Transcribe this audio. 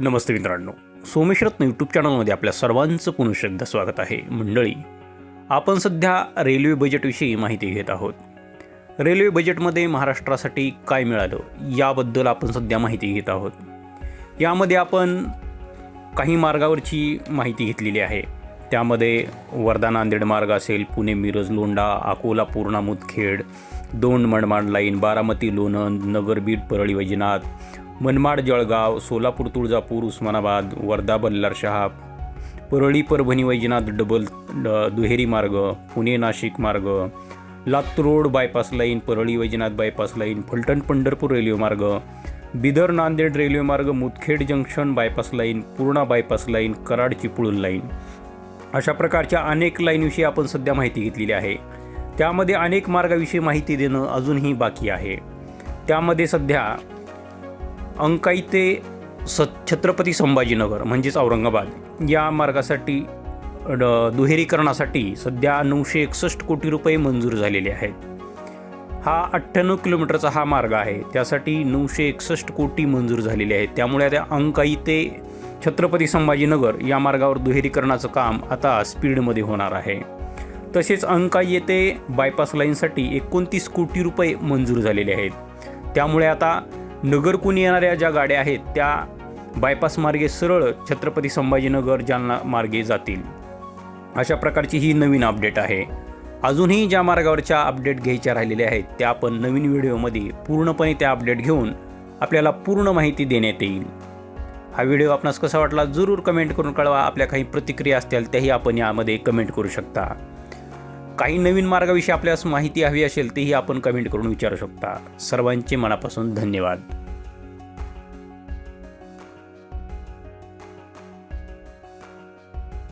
नमस्ते मित्रांनो. सोमेश्वरत्न यूट्यूब चॅनलमध्ये आपल्या सर्वांचं पुन्हा एकदा स्वागत आहे. मंडळी आपण सध्या रेल्वे बजेटविषयी माहिती घेत आहोत. रेल्वे बजेटमध्ये महाराष्ट्रासाठी काय मिळालं याबद्दल आपण सध्या माहिती घेत आहोत. यामध्ये आपण काही मार्गावरची माहिती घेतलेली आहे. त्यामध्ये वर्धा नांदेड मार्ग असेल पुणे मिरज लोंडा अकोला पूर्णा मुदखेड दोंड मनमाड लाईन बारामती लोणंद नगर बीड परळी वैजनाथ मनमाड जळगाव सोलापूर तुळजापूर उस्मानाबाद वर्धा बल्लारशहा परळी परभणी वैजनाथ डबल दुहेरी मार्ग पुणे नाशिक मार्ग Latur road bypass line Parli Vaijnath bypass line Phaltan Pandharpur railway मार्ग बिदर नांदेड रेल्वे मार्ग Mudkhed junction bypass line Purna bypass line Karad Chiplun line. अशा प्रकारच्या अनेक लाईनविषयी आपण सध्या माहिती घेतलेली आहे. त्यामध्ये अनेक मार्गाविषयी माहिती देणं अजूनही बाकी आहे. त्यामध्ये सध्या अंकाई ते स छत्रपती संभाजीनगर म्हणजेच औरंगाबाद या मार्गासाठी ड- दुहेरीकरणासाठी सध्या नऊशे एकसष्ट कोटी रुपये मंजूर झालेले आहेत. हा अठ्ठ्याण्णव किलोमीटरचा हा मार्ग आहे. त्यासाठी नऊशे एकसष्ट कोटी मंजूर झालेले आहेत. त्यामुळे आता अंकाई ते छत्रपती संभाजीनगर या मार्गावर दुहेरीकरणाचं काम आता स्पीडमध्ये होणार आहे. तसेच अंका येथे बायपास लाईनसाठी एकोणतीस कोटी रुपये मंजूर झालेले आहेत. त्यामुळे आता नगरकून येणाऱ्या ज्या गाड्या आहेत त्या बायपास मार्गे सरळ छत्रपती संभाजीनगर जालना मार्गे जातील. अशा प्रकारची ही नवीन अपडेट आहे. अजूनही ज्या मार्गावरच्या अपडेट घ्यायच्या राहिलेल्या आहेत त्या आपण नवीन व्हिडिओमध्ये पूर्णपणे त्या अपडेट घेऊन आपल्याला पूर्ण माहिती देण्यात येईल. हा व्हिडिओ आपणास कसा वाटला जरूर कमेंट करून कळवा. आपल्या काही प्रतिक्रिया असतील त्याही आपण यामध्ये कमेंट करू शकता. काही नवीन मार्गाविषयी आपल्यास माहिती हवी असेल तेही आपण कमेंट करून विचारू शकता. सर्वांचे मनापासून धन्यवाद.